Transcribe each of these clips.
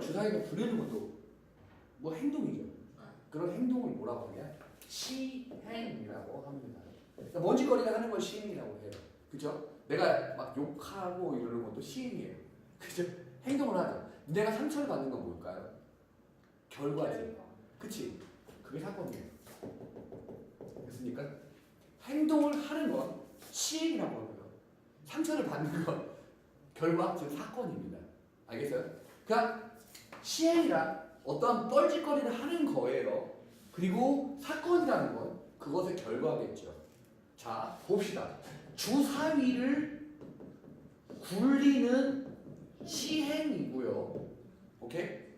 주사위가 부르는 것도 뭐 행동이죠. 그런 행동을 뭐라고 하냐? 시행이라고 합니다. 그러니까 먼지거리가 하는 걸 시행이라고 해요. 그죠? 내가 막 욕하고 이러는 것도 시행이에요. 그죠? 행동을 하죠. 내가 상처를 받는 건 뭘까요? 결과지. 그치? 그게 사건이에요. 됐습니까? 행동을 하는 건 시행이라고 하고요. 상처를 받는 건 결과, 즉 사건입니다. 알겠어요? 그러니까 시행이란 어떠한 뻘짓거리를 하는 거예요. 그리고 사건이라는 건 그것의 결과겠죠. 자, 봅시다. 주사위를 굴리는 시행이고요. 오케이?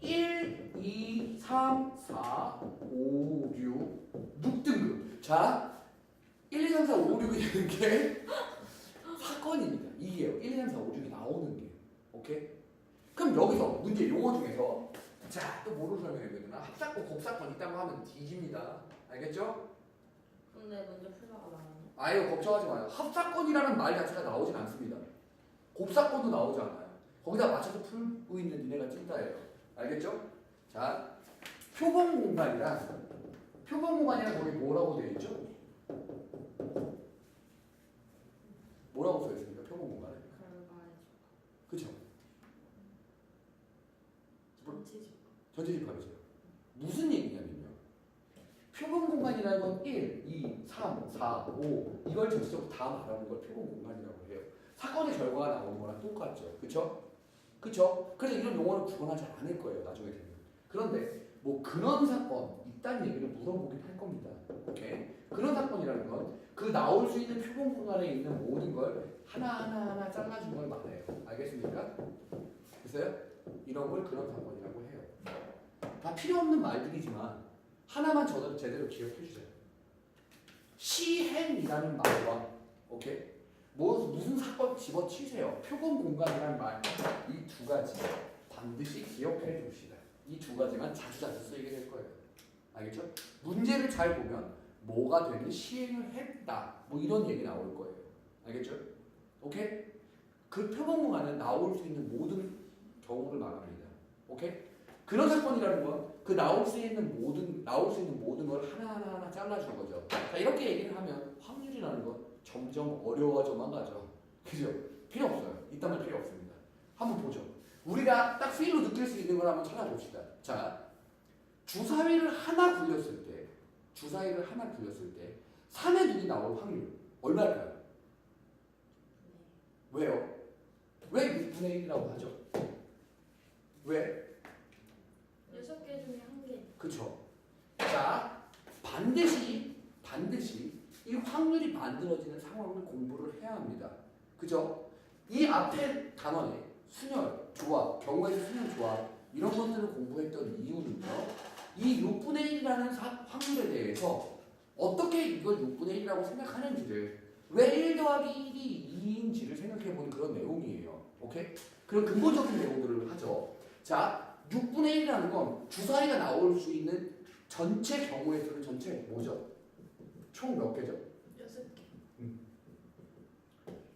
1, 2, 3, 4, 5, 6, 6등급. 자, 1, 2, 3, 4, 5, 6이 되는 게 사건입니다. 이게요. 1, 2, 3, 4, 5, 6이 나오는 게. 오케이? 그럼 여기서 문제 용어 중에서 자, 또 뭐로 설명해야 되나? 합사건, 곱사건 있다고 하면 뒤집니다. 알겠죠? 근데 먼저 풀다가 나가네. 아유, 걱정하지 마요. 합사건이라는 말 자체가 나오진 않습니다. 곱사건도 나오지 않아요. 거기다 맞춰서 풀고 있는 니네가 찐따예요. 알겠죠? 자, 표본 공간이란 표본 공간이란 거기 뭐라고 되어 있죠? 뭐라고 써 있습니까? 표본 공간에. 결과에 그쵸? 전체적. 전체 집합이죠. 무슨 얘기냐면요. 표본 공간이라는 건 1, 2, 3, 4, 5 이걸 전체적으로 다 말하는 걸 표본 공간이라고 해요. 사건의 결과가 나오는 거랑 똑같죠. 그쵸? 그쵸? 그래서 이런 용어를 구분하지 않을 거예요. 나중에 되면. 그런데 뭐 그런 사건 있다는 얘기를 물어보긴 할 겁니다. 오케이? 그런 사건이라는 건 그 나올 수 있는 표본 공간에 있는 모든 걸 하나하나 하나 잘라준 걸 말해요. 알겠습니까? 됐어요? 이런 걸 그런 사건이라고 해요. 다 필요 없는 말들이지만 하나만 저도 제대로 기억해 주세요. 시행이라는 말과 오케이 뭐 무슨 사건 집어치세요. 표본 공간이라는 말이 두 가지 반드시 기억해 줍시다. 이 두 가지만 자주 자주 쓰이게 될 거예요. 알겠죠? 문제를 잘 보면 뭐가 되는 시행을 했다. 뭐 이런 얘기 나올 거예요. 알겠죠? 오케이? 그 표본 공간은 나올 수 있는 모든 경우를 말합니다. 오케이? 그런 사건이라는 건 그 나올 수 있는 모든 나올 수 있는 모든 걸 하나하나 하나 잘라준 거죠. 자 이렇게 얘기를 하면 확률이라는 건 점점 어려워져만 가죠. 그죠? 필요 없어요. 이딴 필요 없습니다. 한번 보죠. 우리가 딱 필로 느낄 수 있는 걸 한번 찾아봅시다. 자 주사위를 하나 굴렸을 때 주사위를 하나 굴렸을 때 3의 눈이 나올 확률 얼마일까요? 왜요? 왜 6분의 1이라고 하죠? 왜? 개 중에. 그쵸. 자, 반드시, 반드시 이 확률이 만들어지는 상황을 공부를 해야 합니다. 그죠? 이 앞에 단원에 순열, 조합, 경우에서 순열, 조합 이런 것들을 공부했던 이유는요. 이 6분의 1이라는 확률에 대해서 어떻게 이걸 6분의 1이라고 생각하는지를 왜1 더하기 1이 2인지를 생각해 본 그런 내용이에요. 오케이? 그런 근본적인 내용들을 하죠. 자, 6분의 1이라는 건 주사위가 나올 수 있는 전체 경우의 수는 전체 뭐죠? 총 몇 개죠? 여섯 개.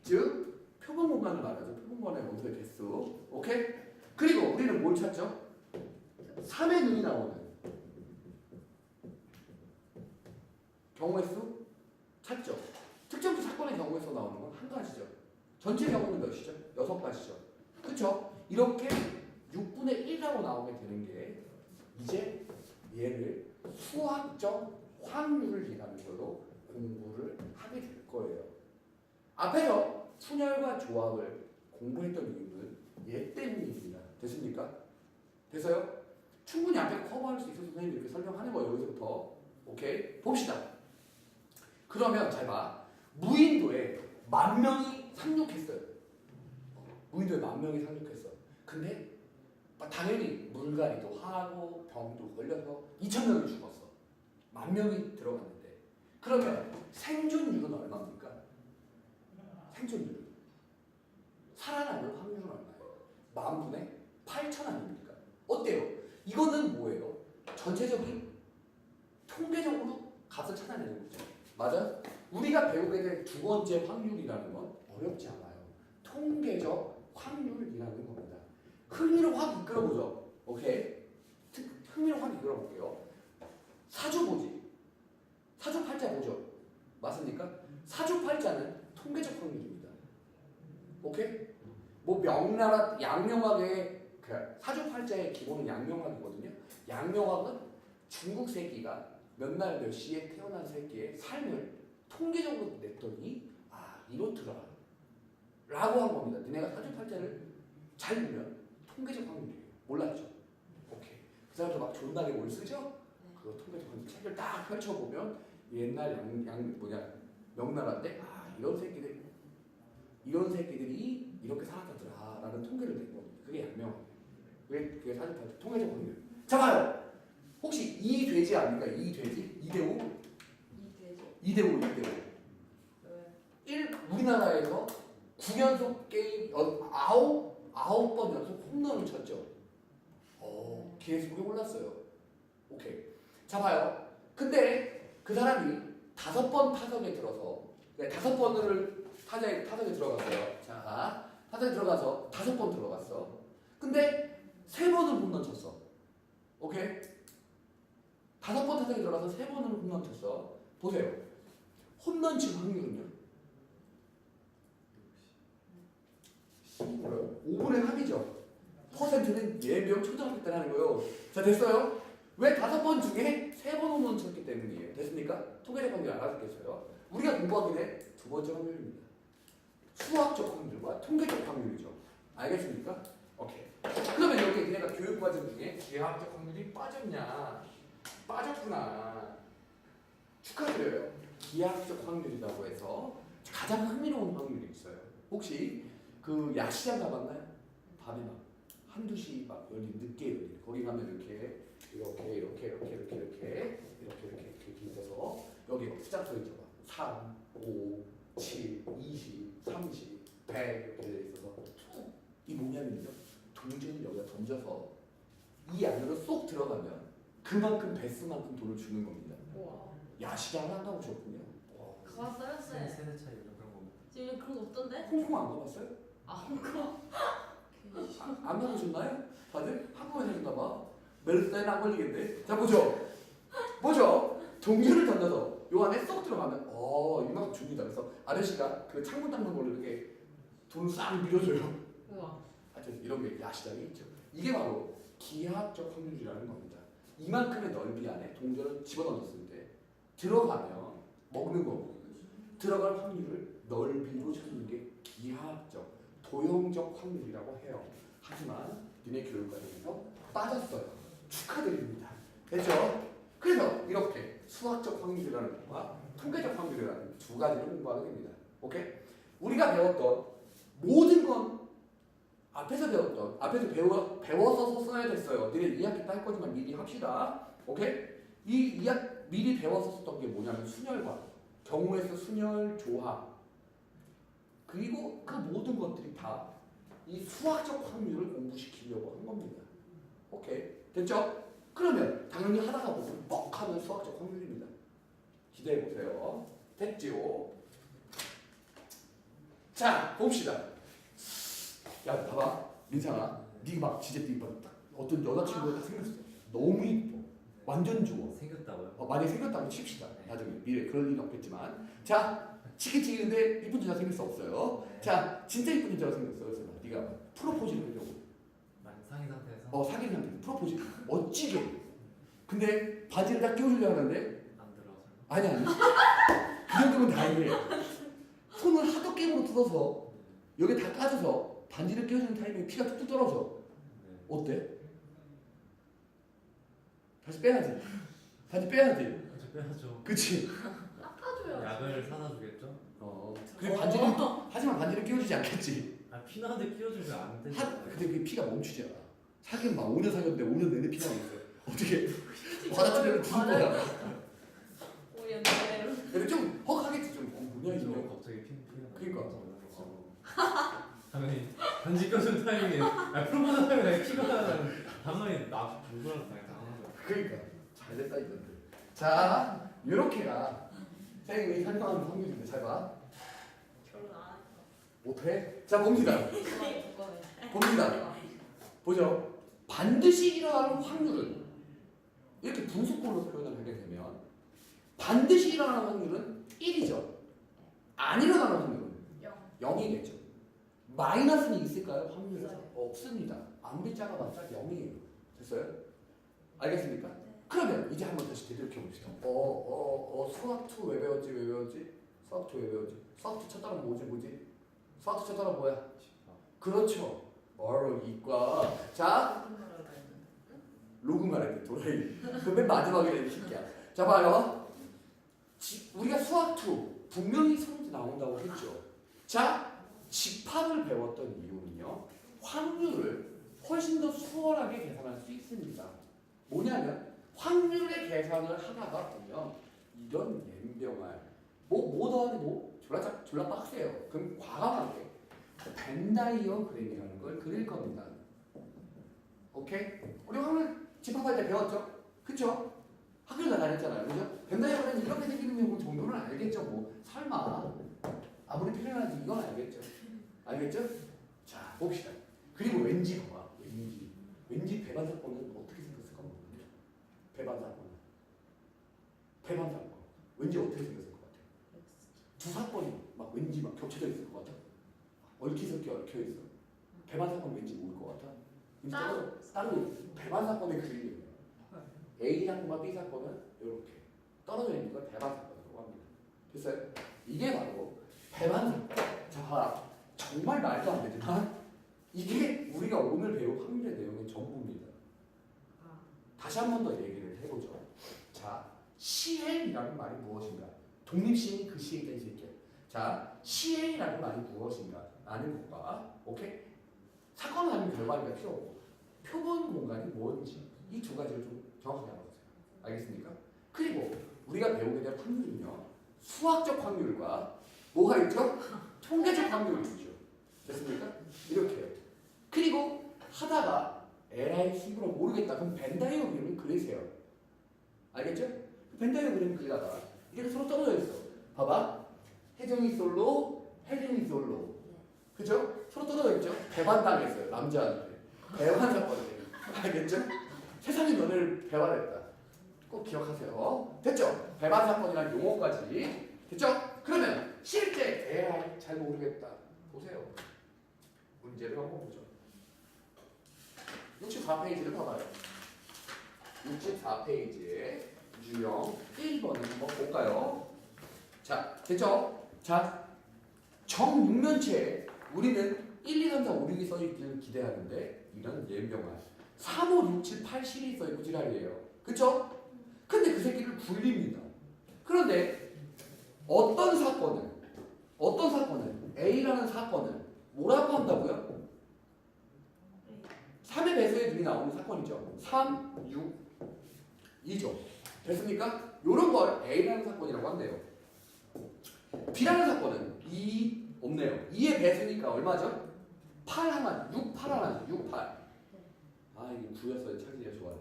즉 표본 공간을 말하죠. 표본 공간의 원소의 개수. 오케이? 그리고 우리는 뭘 찾죠? 3의 눈이 나오는 경우의 수 찾죠. 특정수 사건의 경우에 서 나오는 건 한 가지죠. 전체 경우는 몇이죠? 여섯 가지죠. 그렇죠? 이렇게 6분의 1이라고 나오게 되는 게 이제 얘를 수학적 확률이라는 걸로 공부를 하게 될 거예요. 앞에서 순열과 조합을 공부했던 이유는 얘 때문입니다. 됐습니까? 돼서요? 충분히 앞에 커버할 수 있어서 선생님이 이렇게 설명하는 거예요. 여기서부터. 오케이? 봅시다. 그러면 잘 봐. 무인도에 만 명이 상륙했어요. 무인도에 만 명이 상륙했어. 근데 당연히 물갈이도 하고 병도 걸려서 2천 명이 죽었어. 만 명이 들어갔는데 그러면 생존율은 얼마입니까? 생존율. 살아남을 확률은 얼마예요? 만 분의 8천 아닙니까? 어때요? 이거는 뭐예요? 전체적인 통계적으로 값을 찾아내는 거죠. 맞아? 우리가 배우게 될 두 번째 확률이라는 건 어렵지 않아요. 통계적. 흥미를 확 이끌어보죠. 오케이? 특, 흥미를 확 이끌어볼게요. 사주 보지. 사주 팔자 보죠. 맞습니까? 사주 팔자는 통계적 확률입니다. 오케이? 뭐 명나라 양명학의 그 사주 팔자의 기본은 양명학이거든요. 양명학은 중국 새끼가 몇 날 몇 시에 태어난 새끼의 삶을 통계적으로 냈더니 아 이렇더라 라고 한 겁니다. 니네가 사주 팔자를 잘 보면 통계적 확률이에요. 몰랐죠? 오케이. 그 사람들 막 존나게 뭘 쓰죠? 그거 통계적 확률 책을 딱 펼쳐보면 옛날 양, 양 뭐냐 명나라인데 아 이런 새끼들 이런 새끼들이 이렇게 살았다더라 라는 통계를 낸 겁니다. 그게 양명학이에요. 그게 그게 사주 팔자 통계적 확률. 자 봐요. 혹시 이 돼지 아닌가? 이 돼지? 이대호? 이 돼지. 이대호 이대호. 왜? 1 우리나라에서 9연속 게임 어, 아홉 아홉 번 연속 홈런을 쳤죠. 어, 계속에 올랐어요. 오케이. 자 봐요. 근데 그 사람이 다섯 번 타석에 들어서 네, 다섯 번을 타석에 타석에 들어갔어요. 자 타석에 들어가서 다섯 번 들어갔어. 근데 세 번을 홈런 쳤어. 오케이. 다섯 번 타석에 들어가서 세 번을 홈런 쳤어. 보세요. 홈런 칠 확률은요? 뭐요? 5분의 3이죠. 퍼센트는 예명 초등학교 때라는 거예요. 자 됐어요? 왜 다섯 번 중에 세번 홈런 쳤기 때문이에요. 됐습니까? 통계적 확률 알아듣겠어요? 우리가 공부하기 전에 두 번째 확률입니다. 수학적 확률과 통계적 확률이죠. 알겠습니까? 오케이. 그러면 여기 얘네가 교육 과정 중에 기하학적 확률이 빠졌냐? 빠졌구나. 축하드려요. 기하학적 확률이라고 해서 가장 흥미로운 확률이 있어요. 혹시 그 야시장 가봤나요? 밤에 막 한두 시 막 열린 늦게 열린 거기 가면 이렇게 이렇게 이렇게 이렇게 이렇게 이렇게 이렇게 이렇게 이렇게 있어서 여기 막 숫자 써 있죠. 3, 5, 7, 20, 30, 100 이렇게 돼 있어서 이 뭐냐면요. 동전을 여기다 던져서 이 안으로 쏙 들어가면 그만큼 배수만큼 돈을 주는 겁니다. 우와. 야시장을 안 가보셨군요. 와. 가봤어요, 쌤. 세대 차이 이런 그런 거. 지금 그런 거 없던데? 홍콩 안 가봤어요? 아, 안 가보셨나요? 다들 한국에 사셨나 봐. 메르스다인 안 걸리겠네. 자 보죠. 보죠. 동전을 던져서 요 안에 쏙 들어가면 어 이만큼 줍니다. 그래서 아저씨가 그 창문 닦는 걸로 이렇게 돈을 싹 밀어줘요. 우와. 하여튼 이런 게 야시장이 있죠. 이게 바로 기하학적 확률이라는 겁니다. 이만큼의 넓이 안에 동전을 집어넣었을 때 들어가면 먹는 거고 들어갈 확률을 넓이로 찾는 게 기하학적, 도형적 확률이라고 해요. 하지만 니네 교육과정에서 빠졌어요. 축하드립니다. 됐죠? 그래서 이렇게 수학적 확률이라는 것과 통계적 확률이라는 두 가지를 공부하게 됩니다. 오케이? 우리가 배웠던 모든 건 앞에서 배웠던 앞에서 배워 배워서 써야 됐어요. 니네 2학기 딸 거지만 미리 합시다. 오케이? 이 2학 미리 썼던 게 뭐냐면 순열과 경우에서 순열 조합 그리고 그 모든 것들이 다 이 수학적 확률을 공부시키려고 한 겁니다. 오케이 됐죠? 그러면 당연히 하다가 보면 뻑하면 수학적 확률입니다. 기대해 보세요. 됐지요? 자 봅시다. 야 봐봐 민상아 네막 진짜 네막 어떤 여자친구가 딱 생겼어 너무 이뻐 완전 좋아 생겼다고요? 어, 만약 생겼다고 칩시다 나중에 미래 그럴 일은 없겠지만 자 치킨튀기는데 이쁜 여자 생길 수 없어요. 자 진짜 이쁜 여자가 생겼어 그래서 네가 프로포즈를 하려고 상인 상태에서? 어 사귄 상태에서 프로포즈. 멋지게. 근데 바지를 딱 끼워주려 하는데 안 들어가서. 아니 아니. 그 정도면 다행이에요 손을 하도 깨물어 뜯어서 여기 다 까져서 반지를 끼워주는 타이밍에 피가 뚝뚝 떨어져. 네. 어때? 다시 빼야지. 다시 빼야지. 그렇죠 빼야죠. 그치? 약을 사다 주겠죠? 어 그래 반지를 하지만 반지를 끼워주지 않겠지 아 피나는데 끼워주면 안 되죠. 하, 근데 그게 피가 멈추지 않아 사귄 막 5년 사귀었는데 5년 내내 피가 있어 어떻게 받아치려면 죽을 거야 오, 옛날에. 근데 좀 헉하겠지 좀 어, 뭐냐 저 이거 갑자기 피 피가. 그러니까. 어. 당연히 반지 껴준 타이밍에 아 프로포즈 타이밍에 피가 당연히 나 누구랑 당연히 당하는 거야. 그러니까 잘 됐다 이건들 자 요렇게가 쌤이 설명하는 확률인데 잘 봐 결혼 안. 못해? 자 봅니다 그거에. 봅니다 보죠. 반드시 일어나는 확률은 이렇게 분수꼴로 표현을 하게 되면 반드시 일어나는 확률은 1이죠. 안 일어나는 확률은 영. 0이겠죠. 마이너스는 있을까요? 확률에서? 없어요. 없습니다. 아무리 작아봤자 0이에요. 됐어요? 알겠습니까? 네. 그러면 이제 한번 다시 되돌켜 봅시다. 어, 어, 어, 수학 2왜 배웠지? 왜 배웠지? 수학 2왜 배웠지? 수학 2 첫 단어 뭐지? 뭐지? 수학 2 첫 단어 뭐야? 그렇죠. 바로 이과. 자? 로그 말했대 도라이. 그맨 마지막에 내 새끼야. 자 봐요. 지- 우리가 수학 2 분명히 성질 나온다고 했죠. 자, 집합을 배웠던 이유는요. 확률을 훨씬 더 수월하게 계산할 수 있습니다. 뭐냐면 확률의 계산을 하다가 보면 이런 연병할 뭐뭐 더하기 뭐 졸라 짝 졸라 빡세요. 그럼 과감하게 벤다이어그램이라는 걸 그릴 겁니다. 오케이? 우리 확률 집합할 때 배웠죠? 그쵸? 학교 다 다녔잖아요. 그죠? 벤다이어그램 이렇게 생기는 거 정도는 알겠죠? 뭐 설마 아무리 표현하지 이건 알겠죠? 알겠죠? 자 봅시다. 그리고 왠지 봐봐. 왠지 왠지 배반 사건은 어떻게 모르겠네. 배반 사건. 배반 사건. 왠지 어떻게 생겼을 것 같아? 두 사건이 막 왠지 막 겹쳐져 있을 것 같아. 얽히 섞여 얽혀 있어. 배반 사건 왠지 모를 것 같아. 따로. 따로 따로 배반 사건의 그림이에요. A 사건과 B 사건은 이렇게 떨어져 있는 걸 배반 사건이라고 합니다. 됐어요? 이게 바로 배반 사건. 자, 봐라. 정말 말도 안 되지만 이게 우리가 오늘 배울 확률의 내용의 전부입니다. 아, 다시 한 번 더 얘기를 해보죠. 자, 시행이라는 말이 무엇인가? 독립시행이 그 시행이다 이 새끼야. 자, 시행이라는 말이 무엇인가? 라는 것과 오케이? 사건은 아니면 결과니까 필요 없고 표본 공간이 뭔지 이 두 가지를 좀 정확하게 알아보세요. 알겠습니까? 그리고 우리가 배우게 될 확률은요. 수학적 확률과 뭐가 있죠? 통계적 확률이 있죠. 됐습니까? 이렇게요. 그리고 하다가 에라이 힘으로 모르겠다. 그럼 벤다이어 그림을 그리세요. 알겠죠? 벤다이어 그림 그리다가 이렇게 서로 떨어져 있어. 봐봐. 혜정이 솔로, 혜진이 솔로. 그죠? 서로 떨어져 있죠? 배반당했어요. 남자한테. 배반 사건이에요. 알겠죠? 세상이 너를 배반했다. 꼭 기억하세요. 됐죠? 배반 사건이라는 용어까지. 됐죠? 그러면 실제 에라이 잘 모르겠다. 보세요. 문제를 한번 보죠. 64페이지를 봐봐요. 64페이지에 유형 1번을 한번 볼까요? 자, 됐죠? 자, 정육면체에 우리는 1, 2, 3, 4, 5, 6이 써있기를 기대하는데 이런 예병할 3, 5, 6, 7, 8, 10이 써있고 지랄이에요. 그쵸? 근데 그 새끼를 굴립니다. 그런데 어떤 사건은 어떤 사건은 A라는 사건은 뭐라고 한다고요? 3의 배수의 눈이 나오는 사건이죠. 3, 6, 2죠. 됐습니까? 이런 걸 A라는 사건이라고 한대요. B라는 사건은 2 없네요. 2의 배수니까 얼마죠? 8 하나, 6, 8 하나죠. 6, 8. 아 이게 9였어요. 찾기가 좋아요.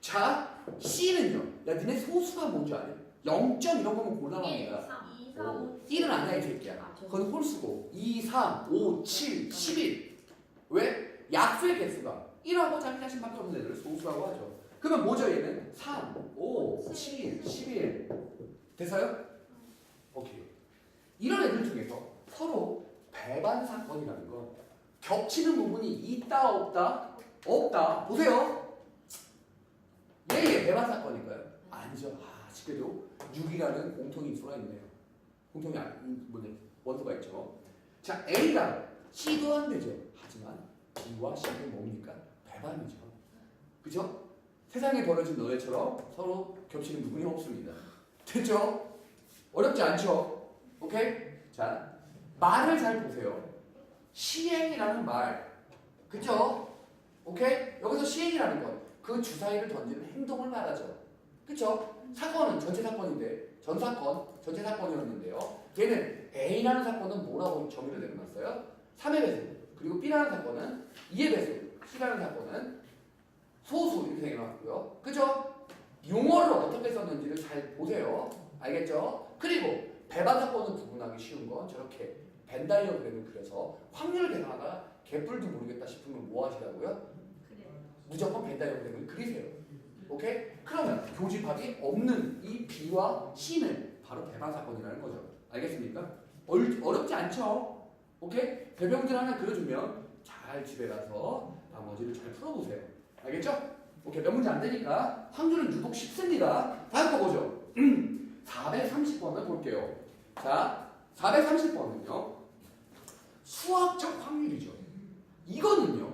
자, C는요. 야 니네 소수가 뭔지 아냐? 0. 이런 거면 곤란합니다. 2, 4, 5, 1은 아니야 이 새끼야. 아, 저 그건 홀수고 2, 3, 5, 7, 11 왜? 약수의 개수가 1하고 자기 자신밖에 없는 애들을 소수라고 하죠 그러면 뭐죠 얘는? 3, 5, 7, 11 됐어요? 오케이 이런 애들 중에서 서로 배반 사건이라는 건 겹치는 부분이 있다 없다? 없다 보세요 얘얘 배반 사건일까요? 아니죠 아 아쉽게도 6이라는 공통인 수가 있네요 공통이 아니 뭐냐 원소가 있죠. 자 A가 C도 안 되죠. 하지만 B와 C는 뭡니까? 배반이죠. 그죠? 세상에 벌어진 너네처럼 서로 겹치는 부분이 없습니다. 됐죠? 어렵지 않죠? 오케이? 자 말을 잘 보세요. 시행이라는 말, 그죠? 오케이? 여기서 시행이라는 건 그 주사위를 던지는 행동을 말하죠. 그죠? 사건은 전체 사건인데 전 사건 전체 사건이었는데요. 얘는 A라는 사건은 뭐라고 정의를 내려놨어요? 3의 배수 그리고 B라는 사건은 2의 배수 C라는 사건은 소수 이렇게 내려놨고요. 그죠? 용어를 어떻게 썼는지를 잘 보세요. 알겠죠? 그리고 배반 사건을 구분하기 쉬운 건 저렇게 벤다이어그램을 그려서 확률을 계산하다가 개뿔도 모르겠다 싶으면 뭐 하시라고요? 그래. 무조건 벤다 형태를 그리세요. 오케이? 그러면 교집합이 없는 이 B와 C는 바로 배반 사건이라는 거죠. 알겠습니까? 얼, 어렵지 않죠? 오케이? 배병들 하나 그려주면 잘 집에 가서 나머지를 잘 풀어보세요. 알겠죠? 오케이 몇 문제 안 되니까 확률은 유독 쉽습니다. 다음 거 보죠. 430번을 볼게요. 자, 430번은요. 수학적 확률이죠. 이거는요.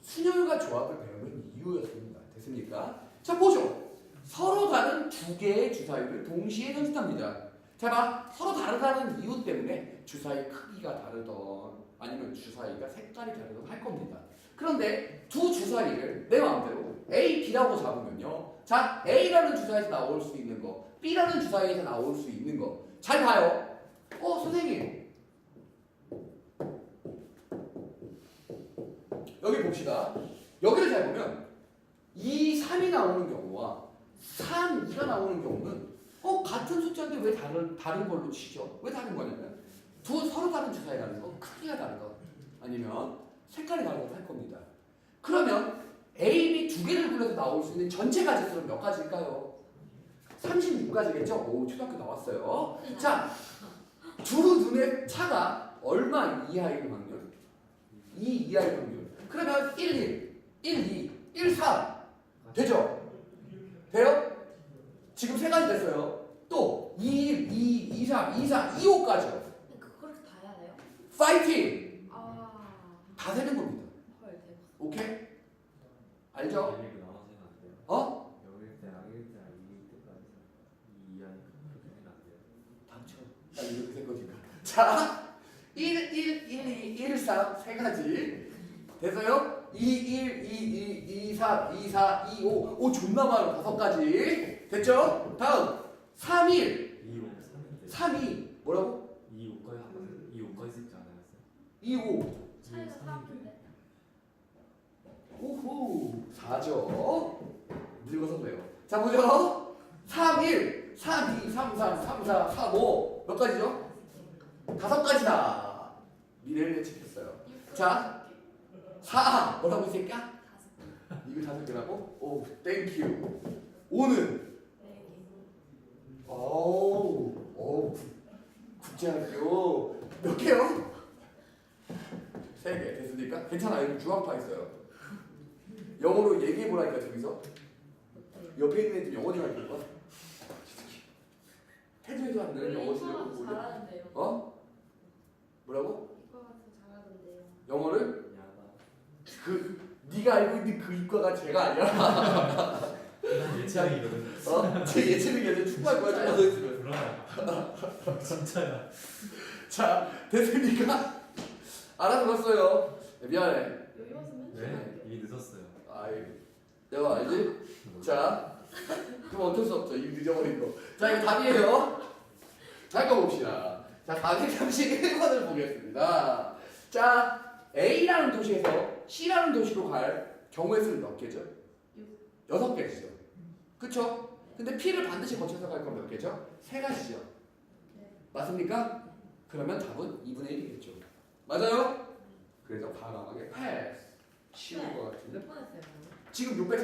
순열과 조합을 배우는 이유였습니다. 됐습니까? 자 보죠. 서로 다른 두 개의 주사위를 동시에 선택합니다. 자 봐. 서로 다르다는 이유 때문에 주사위 크기가 다르던 아니면 주사위가 색깔이 다르던 할 겁니다. 그런데 두 주사위를 내 마음대로 A, B라고 잡으면요. 자, A라는 주사위에서 나올 수 있는 거, B라는 주사위에서 나올 수 있는 거. 잘 봐요. 어, 선생님. 여기 봅시다. 여기를 잘 보면 2, 3이 나오는 경우와 3, 2가 나오는 경우는 어 같은 숫자인데 왜 다른 다른 걸로 치죠? 왜 다른 거냐면 두 서로 다른 주사위라는 거 크기가 다르다 아니면 색깔이 다르다 할 겁니다. 그러면 A, B 두 개를 굴려서 나올 수 있는 전체 가지수는 몇 가지일까요? 36가지겠죠? 오 초등학교 나왔어요. 자 두루 눈의 차가 얼마 이하일 확률? 2 이하일 확률. 그러면 1, 1, 1, 2, 1, 3 되죠? 돼요? 지금 세 가지 됐어요. 또 2, 1, 2, 2, 3, 2, 4, 2, 5까지요. 그 그렇게 다 해야 돼요? 파이팅! 아. 다 세는 겁니다. 헐 대박. 오케이? 알죠? 이렇게 나눠서 해면 안 돼요. 어? 영일 때랑 일 때랑 이일 때까지 이 이하니까 그렇게 안 돼요. 당첨. 나 이렇게 된 거니까. 자, 1, 1, 1, 2, 1, 3, 세 가지. 됐어요? 2, 1, 2, 2, 2, 3, 2, 4, 2, 5. 오, 존나 많아. 다섯 가지. 됐죠? 다음. 3, 1, 2, 5, 3인데 3, 2. 뭐라고? 2, 5까지 하면 2, 5까지 쓰지 않았어요? 2, 5. 차이가 사는데. 오호. 4죠. 늙어서 그래요. 자, 보죠. 3, 1, 3, 2, 3, 3, 3, 4, 3, 5. 몇 가지죠? 다섯 가지다. 미래를 예측했어요. 자. 4. 뭐라고 이 새끼야? 이거 다섯 개라고? 오, 땡큐. 5는? 네 오우, 오, 국제학교. 몇 개요? 세 개. 됐습니까? 괜찮아요. 여기 중학파 있어요. 영어로 얘기해 보라니까, 저기서. 개. 옆에 있는 애들 영어 좀. 어? 해줘도 안 되는 영어 이과가 더 실력 잘하는데요. 어? 뭐라고? 이과가 더 잘하던데요. 영어를? 그 네가 알고 있는 그 이과가 제가 아니야. 예체능이거든. 어? 제 예체능이 아니라 축구할 거야 적어져 있으면. 진짜야. 자 됐습니까? 알아들었어요. 미안해. 여기 와서 맨날 네, 이미 늦었어요. 아이 내가 알지? 자 그럼 어쩔 수 없죠. 이미 늦어버린 거. 자 이거 답이에요. 자 이거 봅시다. 자 431번을 보겠습니다. 자 A라는 도시에서 C라는 도시로 갈 경우의 수는 몇 개죠? 여섯 개죠. 그쵸? 근데 P를 반드시 거쳐서 갈 건 몇 개죠? 세 가지죠. 네. 맞습니까? 그러면 답은 2분의 1이겠죠. 맞아요? 그래서 과감하게 패스. 쉬운 네. 것 같은데? 했어요? 지금 641번이요.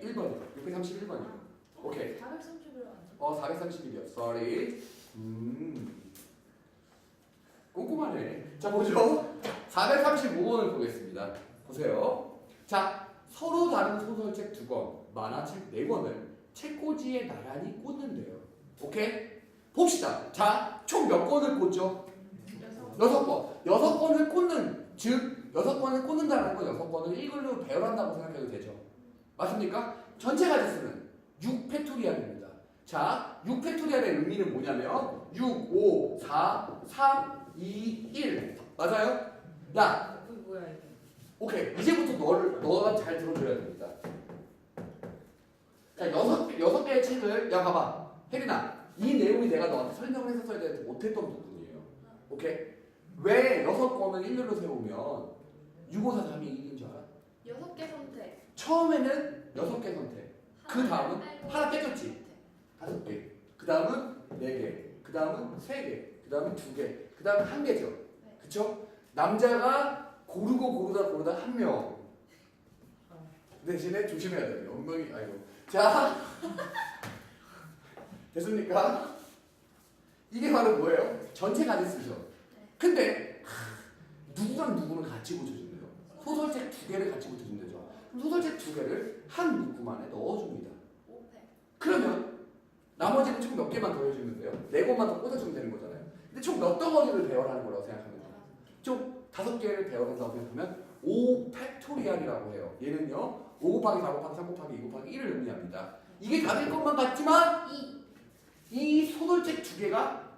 31. 631번이요. 아, 오케이. 431로 안 쳐. 어, 431이요. Sorry. 음. 꼼꼼하네. 자, 보죠. 435번을 보겠습니다. 보세요. 자, 서로 다른 소설책 두 권, 만화책 네 권을 책꽂이에 나란히 꽂는데요. 오케이? 봅시다. 자, 총 몇 권을 꽂죠? 여섯 권. 여섯 권을 꽂는, 즉, 여섯 권을 꽂는다는 건 여섯 권을 일글로 배열한다고 생각해도 되죠. 맞습니까? 전체 가지수는 6팩토리얼입니다. 자, 6팩토리얼의 의미는 뭐냐면 6, 5, 4, 3, 2, 1. 맞아요? 이게? 오케이. 이제부터 너를, 너가 잘 들어줘야 됩니다. 자, 여섯, 개- 여섯 개의 책을, 야, 봐봐. 혜린아, 이 내용이 내가 너한테 설명을 해서 써야 되는데 못했던 부분이에요. 오케이? 왜 여섯 권을 일렬로 세우면 6, 5, 4, 3이 1인 줄 알아? 여섯 개 선택. 처음에는 여섯 개 선택. 그 다음은 빼고 하나 뺏겼지? 다섯 개. 그 다음은 네 개. 그 다음은 세 개. 그 다음은 두 개. 그 다음은 한 개죠. 네. 그쵸? 남자가 고르고 고르다 고르다 한 명. 대신에 조심해야 돼요. 엉덩이 아이고. 자 됐습니까? 이게 바로 뭐예요? 전체 가지수죠. 근데 하, 누구랑 누구는 같이 고쳐준대요. 소설책 두 개를 같이 고쳐준대죠. 소설책 두 개를 한 묶음 안에 넣어줍니다. 그러면 나머지는 총 몇 개만 더 해주면 돼요? 네 곳만 더 꽂아주면 되는 거잖아요. 근데 총 몇 덩어리를 배열하는 거라고 생각하면 돼요? 총 다섯 개를 배열한다고 생각하면 5 팩토리알이라고 해요. 얘는요 5 곱하기 4 곱하기 3 곱하기 2 곱하기 1을 의미합니다. 이게 다 될 것만 같지만 이. 이 소설책 두 개가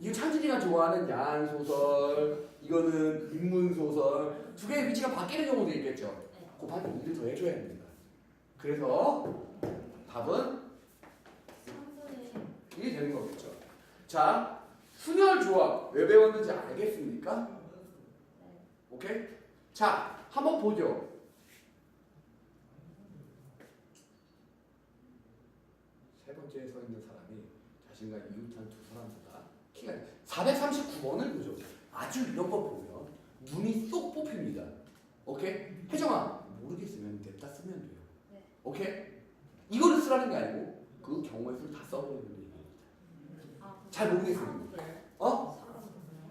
이 창진이가 좋아하는 야한 소설, 이거는 인문 소설 두 개의 위치가 바뀌는 경우도 있겠죠. 곱하기 2를 더 해줘야 됩니다. 그래서 답은 3분의 1이 되는 거겠죠. 자, 순열 조합 왜 배웠는지 알겠습니까? 오케이? 자, 한번 보죠. 세 번째에 서 있는 사람이 자신과 이웃한 두 사람보다 키가 439번을 보죠. 아주 이런 거 보면 눈이 쏙 뽑힙니다. 오케이? 혜정아 모르겠으면 냅다 쓰면 돼요. 네. 오케이? 이거를 쓰라는 게 아니고 그 경우의 수를 다 써버리는 얘기입니다. 아, 잘. 사람들. 어?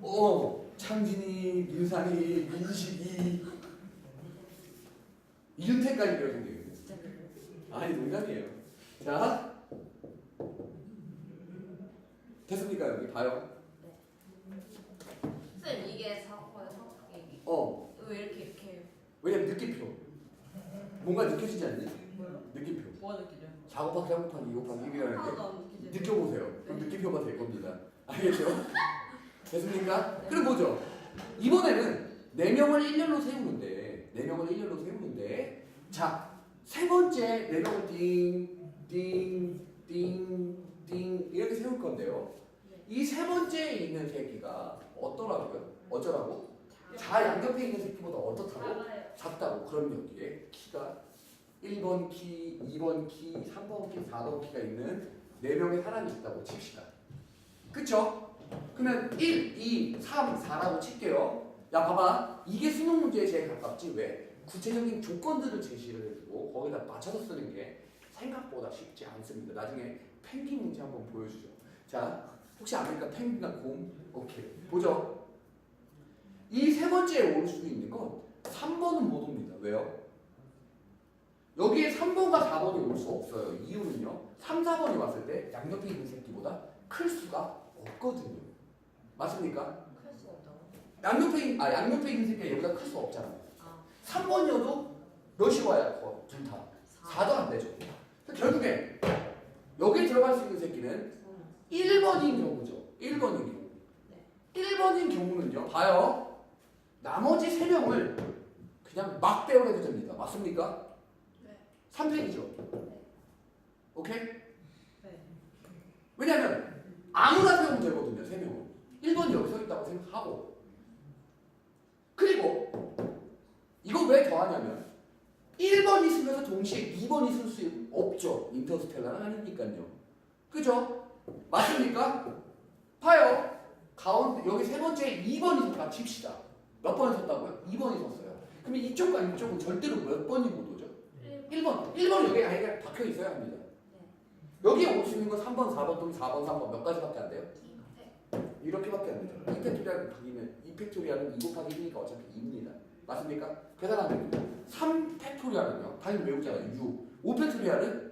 어, 창진이, 민상이, 민식이 게 진짜 그래요. 아니 농담이에요. 자, 됐습니까 여기 봐요. 쌤 이게 사과예요 사과기. 어, 왜 이렇게 이렇게 왜냐면 느낌표. 뭔가 느껴지지 않니? 뭐요? 느낌표. 뭐가 느끼죠? 4 곱하기 3 곱하기 2 곱하기 1이라는 하나도 게 안 느끼죠. 느껴보세요. 그럼 네. 느낌표가 될 겁니다. 알겠죠? 됐습니까? 그럼 보죠. 이번에는 4명을 일렬로 세우는데 4명을 일렬로 세우는데 자, 세 번째 4명을 띵, 띵, 띵, 띵 이렇게 세울 건데요. 네. 이세 번째에 있는 새끼가 어떠라고요? 어쩌라고? 자 양옆에 있는 새끼보다 어떻다고? 작다고. 그럼 여기에 키가 1번 키, 2번 키, 3번 키, 4번 키가 있는 4명의 사람이 있다고 칩시다. 그쵸? 그러면 1, 2, 3, 4라고 칠게요. 야 봐봐. 이게 수능 문제에 제일 가깝지 왜? 구체적인 조건들을 제시를 해주고 거기다 맞춰서 쓰는 게 생각보다 쉽지 않습니다. 나중에 펭귄 문제 한번 보여주죠. 자, 혹시 아십니까? 펭귄과 곰? 오케이. 보죠. 이 세 번째에 올 수 있는 건 3번은 못 옵니다. 왜요? 여기에 3번과 4번이 올 수 없어요. 이유는요. 3, 4번이 왔을 때 양옆에 있는 새끼보다 클 수가 없거든요. 맞습니까? 클 수가 없다고. 양옆에 있, 아 양옆에 있는 새끼가 얘보다 클 수 없잖아요. 아. 3번이어도 몇이 와야 커? 둘 다. 4도 안 되죠. 결국에 여기에 들어갈 수 있는 새끼는 1번인 경우죠. 1번인 경우. 네. 1번인 경우는요. 봐요. 나머지 3명을 그냥 막 배워내도 됩니다. 맞습니까? 네. 3팩이죠. 네. 오케이? 네. 왜냐면 아무나 세우면 되거든요. 3명은. 1번이 여기 서 있다고 생각하고. 그리고 이거 왜 더하냐면 1번이 쓰면서 동시에 2번이 쓸수 없죠. 인터스텔라는 아니니까요. 그죠? 맞습니까? 봐요. 가운데 여기 세 번째 2번이 섰다 칩시다. 몇 번이 섰다고요? 2번이 섰어요. 그러면 이쪽과 이쪽은 절대로 몇 번이 못 오죠? 1번. 1번 여기 아예 박혀 있어야 합니다. 여기에 올 수 있는 건 3번, 4번 또는 4번, 3번 몇 가지밖에 안 돼요? 이렇게밖에 안 되죠. 2팩토리아를 바뀌면 2팩토리아는 2 곱하기 1이니까 어차피 2입니다. 맞습니까? 계산하면 3팩토리아는요. 당연히 외우잖아요. 6. 5팩토리아는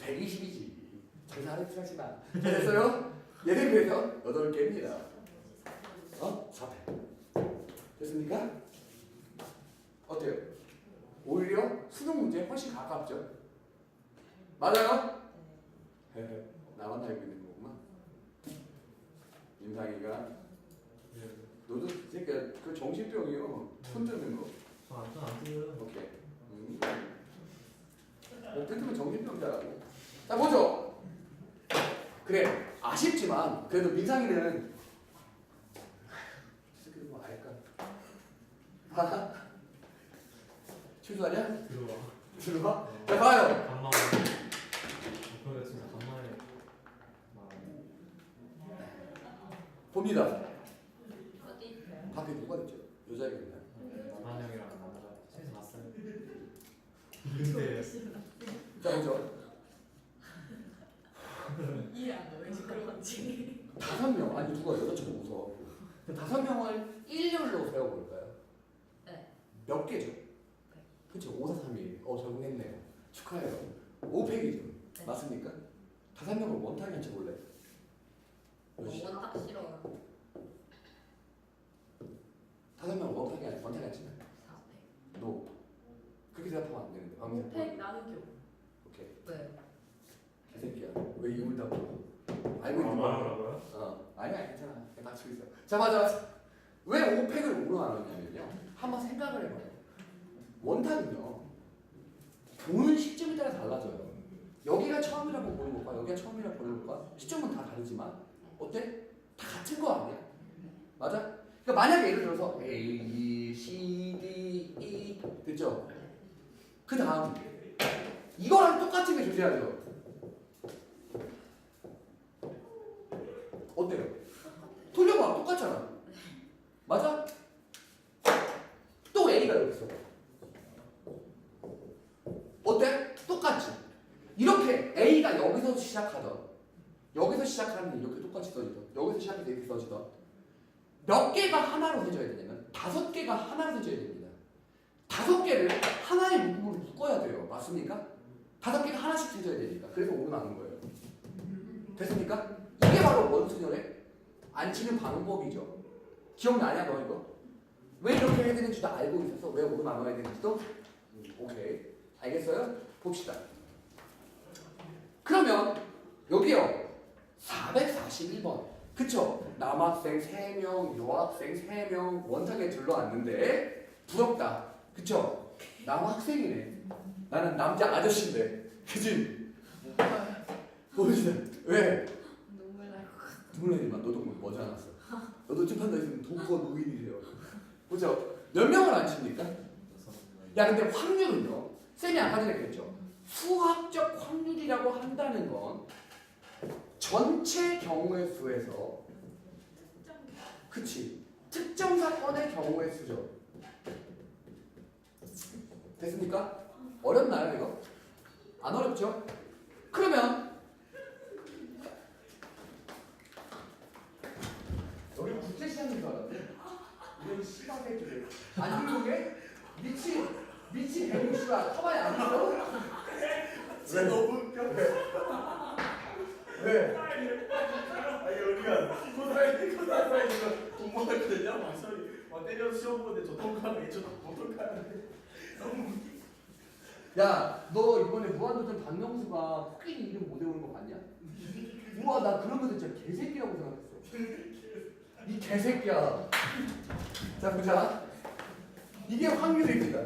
120이지. 척 하지 마. 됐어요? 얘를 위해서 8개입니다. 어? 4팩. 됐습니까? 어때요? 오히려 수능 문제 훨씬 가깝죠? 맞아요? 헤헤. 나만 알고 있는 거구만. 임상이가 너도 이 새끼야 그 정신병이요. 손 드는 거. 저안안 뜨요. 오케이. 음. 너 뜯으면 정신병자라고. 자 보죠. 그래 아쉽지만 그래도 민상이는 이 새끼 뭐 알까? 하하. 출소하냐? 들어와. 들어와? 어, 자 봐요. 간만에. 진짜 간만에. 봅니다. 어디? 밖에 누가 있죠? 여자애가 있나요? 만영이랑 남자 셋이 봤어요. 근데 자 보죠. 이해 안 돼. 왜 시끄러운지. 다섯 명 아니 누가 여자처럼 웃어. 그 다섯 명을 일렬로 세워볼까요? 네. 몇 개죠? 그렇죠. 5, 4, 3, 1. 어 적응했네요. 축하해요. 5팩이죠. 네. 맞습니까? 다섯 명을 원타기 한쳐 볼래? 몇 시? 원딱 싫어요. 다섯 명을 원타기 한 원타기 한 치면 4팩. 노. 그렇게 생각하면 안 되는데. 방금 5팩 나누기 5. 오케이. 왜? 개새끼야. 왜 이걸 다 몰라? 알고 있는 아, 거야. 어, 아니야, 괜찮아. 그냥 맞추고 있어. 자, 맞아. 왜 5팩을 5로 나눴냐면요. 한번 생각을 해봐요. 원탑은요, 보는 시점에 따라 달라져요. 여기가 처음이라고 보는 것과 여기가 처음이라고 보는 것과 시점은 다 다르지만, 어때? 다 같은 거 아니야? 맞아? 그러니까 만약에 예를 들어서 A, B, C, D, E 됐죠? 그 다음 이거랑 똑같은 게 존재하죠. 어때요? 돌려봐 똑같잖아 맞아? 또 A가 여기 있어 어때? 똑같지 이렇게 A가 여기서 시작하던 여기서 시작하는 게 이렇게 똑같이 써지던 여기서 시작해서 이렇게 써지던 몇 개가 하나로 세져야 되냐면 다섯 개가 하나로 세져야 됩니다 다섯 개를 하나의 묶음으로 묶어야 돼요 맞습니까? 다섯 개가 하나씩 세져야 되니까 그래서 오로 나눈 거예요 됐습니까? 이게 바로 원순열의 앉히는 방법이죠. 기억나냐 너 이거? 왜 이렇게 해야 되는지도 알고 있었어? 왜 오로 나눠야 되는지도? 음, 오케이 알겠어요? 봅시다. 그러면 여기요 441번 그쵸? 남학생 3명, 여학생 3명 원탁에 들러왔는데 부럽다 그쵸? 남학생이네 나는 남자 아저씨인데 그지? 보여주자 왜? 눈물 날 것 같아. 눈물 내지 마. 너도 뭐 머지 않았어. 더 있으면 독거 노인이세요. 그죠? 몇 명을 안 칩니까? 야 근데 확률은요. 쌤이 아까 전에 그랬죠. 수학적 확률이라고 한다는 건 전체 경우의 수에서 그치 특정 사건의 경우의 수죠. 됐습니까? 어렵나요 이거? 안 어렵죠? 그러면 우리 국제 시장인 줄 알았네. 이런 시각의 아니 그게 미친 미친 배우씨가 가만히 안 있어? 왜 너무 웃겨? 왜? 아니 우리가 코사인 코사인이가 공부하거든요. 막 소리 막 때려서 시험 보는데 저 통과하네 저 못통과하네 너무. 야, 너 이번에 무한도전 박명수가 코끼리 이름 못 외우는 거 봤냐? 우와, 나 그러면서 진짜 개새끼라고 생각했어. 이 개새끼야. 자, 보자. 이게 확률입니다.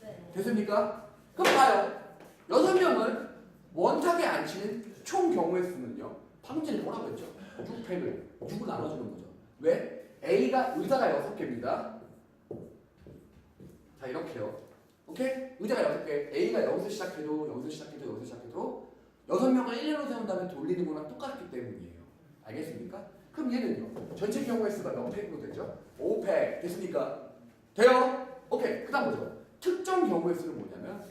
네. 됐습니까? 그럼 봐요. 여섯 명을 원탁에 앉히는 총 경우의 수는요. 방금 전에 뭐라고 했죠? 6팩을 6을 나눠주는 거죠. 왜? A가 의자가 여섯 개입니다. 자 이렇게요. 오케이? 의자가 여섯 개. A가 여기서 시작해도 여기서 시작해도 여기서 시작해도 여섯 명을 일렬로 세운 다음에 돌리는 거랑 똑같기 때문이에요. 알겠습니까? 그럼 얘는요. 전체 경우의 수가 몇 팩으로 되죠? 5팩. 됐습니까? 돼요? 오케이. 그 다음 뭐죠? 특정 경우의 수는 뭐냐면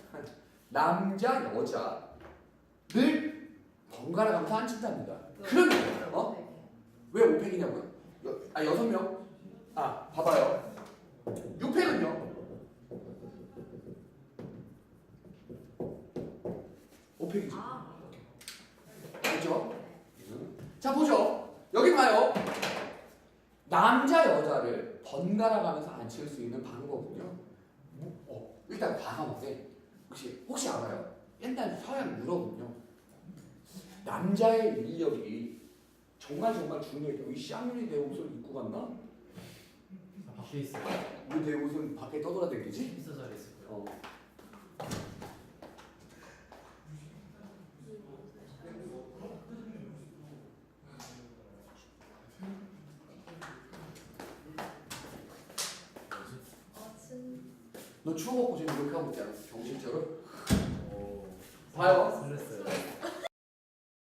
남자 여자를 번갈아 가면서 앉힌답니다. 그러면 어? 왜 5팩이냐고요? 여, 아 여섯 명? 아 봐봐요. 6팩은요? 5팩이죠. 아. 그렇죠? 자 보죠. 여기 봐요. 남자 여자를 번갈아 가면서 앉힐 수 있는 방법은요. 무- 어, 과감하게 혹시 혹시 알아요? 옛날 서양 유럽은요. 남자의 인력이 정말 정말 중요해요. 이 쌍윤이 내 옷을 입고 갔나? 밖에 있어요. 왜내 옷은 밖에 떠돌아다니지? 있을 거예요. 어. 너 추워 먹고 지금 이렇게 하고? 정신적으로? 오. 봐요. 설렜어요.